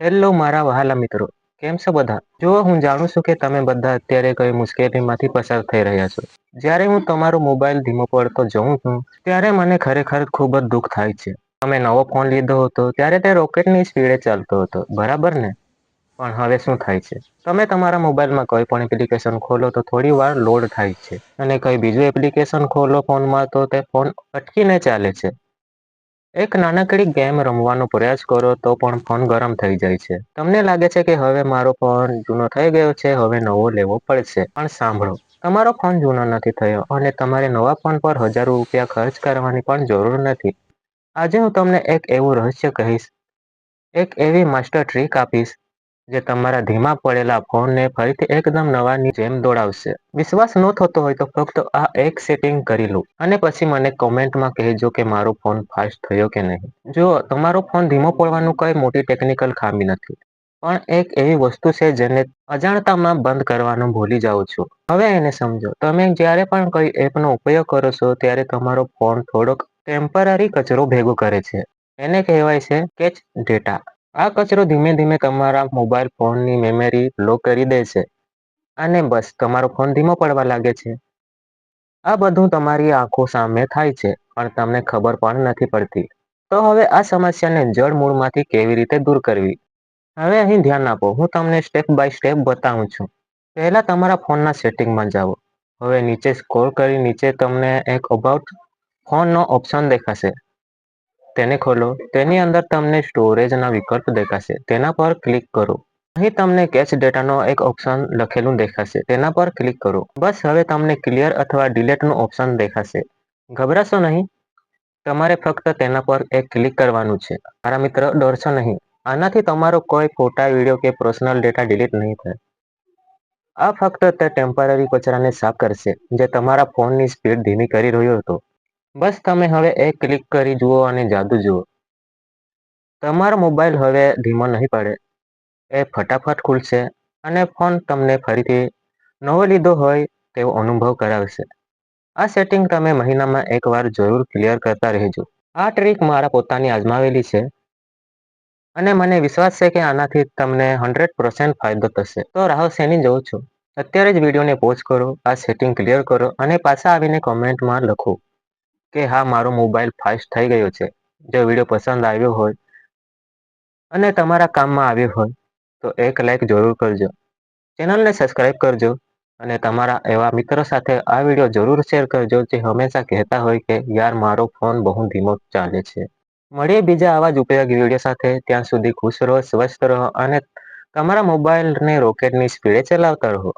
Hello મારા વહાલા મિત્રો, કેમ છો બધા? જો હું જાણું છું કે તમે બધા અત્યારે કઈ મુશ્કેલીમાંથી પસાર થઈ રહ્યા છો. જ્યારે હું તમારો મોબાઈલ ધીમો પડતો જોઉં છું, ત્યારે મને ખરેખર ખૂબ જ દુઃખ થાય છે. તમે નવો ફોન લીધો હતો, ત્યારે તે રોકેટની સ્પીડે ચાલતો હતો, બરાબર ને? પણ હવે શું થાય છે? તમે તમારા મોબાઈલમાં કોઈ પણ એપ્લિકેશન ખોલો તો થોડી વાર લોડ થાય છે. અને કઈ બીજું એપ્લિકેશન ખોલો ફોનમાં તો તે ફોન અટકીને ચાલે છે. એક નાનકડી ગેમ રમવાનો પ્રયાસ કરો તો પણ ફોન ગરમ થઈ જાય છે. તમને લાગે છે કે હવે મારો ફોન જૂનો થઈ ગયો છે, હવે નવો લેવો પડશે. પણ સાંભળો, તમારો ફોન જૂનો નથી થયો અને તમારે નવા ફોન પર હજારો રૂપિયા ખર્ચ કરવાની પણ જરૂર નથી. આજે હું તમને એક એવું રહસ્ય કહીશ, એક એવી માસ્ટર ટ્રીક આપીશ જે તમારા ધીમા પડેલા ફોનને ફરીથી એકદમ નવાની જેમ દોડાવશે. વિશ્વાસ ન થતો હોય તો ફક્ત આ એક સેટિંગ કરી લો. અને પછી મને કોમેન્ટમાં કહેજો કે મારો ફોન ફાસ્ટ થયો કે નહીં. જો તમારો ફોન ધીમો પડવાનું કઈ મોટી ટેકનિકલ ખામી નથી. પણ એક એવી વસ્તુ છે જેને અજાણતામાં બંધ કરવાનું ભૂલી જાઓ છો. હવે એને સમજો, તમે જ્યારે પણ કોઈ એપનો ઉપયોગ કરો છો, ત્યારે તમારો ફોન થોડોક ટેમ્પરરી કચરો ભેગો કરે છે. એને કહેવાય છે કેચ ડેટા આ કચરો ધીમે ધીમે તમારા મોબાઈલ ફોનની મેમરી લો કરી દે છે. અને બસ, તમારો ફોન ધીમો પડવા લાગે છે. આ બધું તમારી આંખો સામે થાય છે, પણ તમને ખબર પણ નથી પડતી. તો હવે આ સમસ્યાને જળ મૂળમાંથી કેવી રીતે દૂર કરવી? હવે અહીં ધ્યાન આપો, હું તમને સ્ટેપ બાય સ્ટેપ બતાવું છું. પહેલા તમારા ફોનના સેટિંગમાં જાઓ. હવે નીચે સ્કોર કરી, નીચે તમને એક અબાઉટ ફોનનો ઓપ્શન દેખાશે. તેને ખોલો. તેની અંદર તમને સ્ટોરેજના વિકલ્પ દેખાશે. તેના પર ક્લિક કરો. અહીં તમને કેચ ડેટાનો એક ઓપ્શન લખેલું દેખાશે. તેના પર ક્લિક કરો. બસ હવે તમને ક્લિયર અથવા ડિલેટનું ઓપ્શન દેખાશે. ગભરાશો નહીં. તમારે ફક્ત તેના પર એક ક્લિક કરવાનું છે. મારા મિત્ર, ડરશો નહીં. આનાથી તમારો કોઈ ફોટા વીડિયો કે પર્સનલ ડેટા ડિલીટ નહીં થાય. આ ફક્ત તે ટેમ્પરરી કચરાને સાફ કરશે, જે તમારા ફોનની સ્પીડ ધીમી કરી રહ્યો હતો. બસ તમે હવે એ ક્લિક કરી જુઓ અને જાદુ જુઓ. તમારો મોબાઈલ હવે ધીમો નહીં પડે. એ ફટાફટ ખુલશે અને ફોન તમને ફરીથી નવો લીધો હોય તેવો અનુભવ કરાવશે. આ સેટિંગ તમે મહિનામાં એકવાર જરૂર ક્લિયર કરતા રહેજો. આ ટ્રીક મારા પોતાની આજમાવેલી છે. અને મને વિશ્વાસ છે કે આનાથી તમને હંડ્રેડ પર્સન્ટ ફાયદો થશે. તો રાહ શેની જોઉં છું? અત્યારે જ વિડીયોને પોઝ કરો, આ સેટિંગ ક્લિયર કરો અને પાછા આવીને કોમેન્ટમાં લખો. કે હા, મારો મોબાઈલ ફાસ્ટ થઈ ગયો છે. જો વીડિયો પસંદ આવ્યો હોય અને તમારા કામમાં આવ્યો હોય, તો એક લાઈક જરૂર કરજો. ચેનલને સબસ્ક્રાઈબ કરજો અને તમારા એવા મિત્રો સાથે આ વીડિયો જરૂર શેર કરજો જે હંમેશા કહેતા હોય કે, યાર, મારો ફોન બહુ ધીમો ચાલે છે. મળીએ બીજા આવા જ ઉપયોગી વીડિયો સાથે. ત્યાં સુધી ખુશ રહો, સ્વસ્થ રહો અને તમારા મોબાઈલને રોકેટની સ્પીડે ચલાવતા રહો.